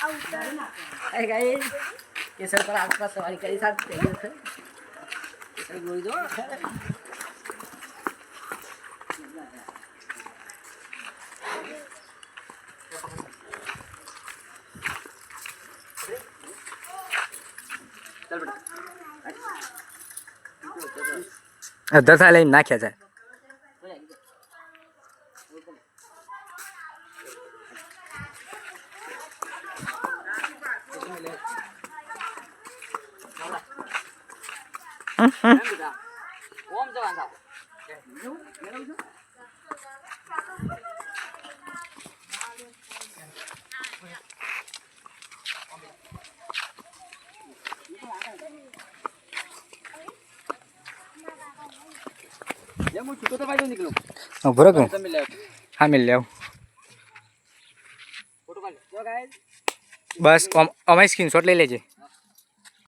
એ guys કેસર પર આસપાસ સવારી કરી સાથે થઈ ગયો છે. કેસર ગોળી દો. દસા લઈને નાખ્યા છે. ભરો હા મિલ લેવ ફોટો પાડ જો ગાઈસ બસ અમારી સ્ક્રીનશોટ લઈ લેજે.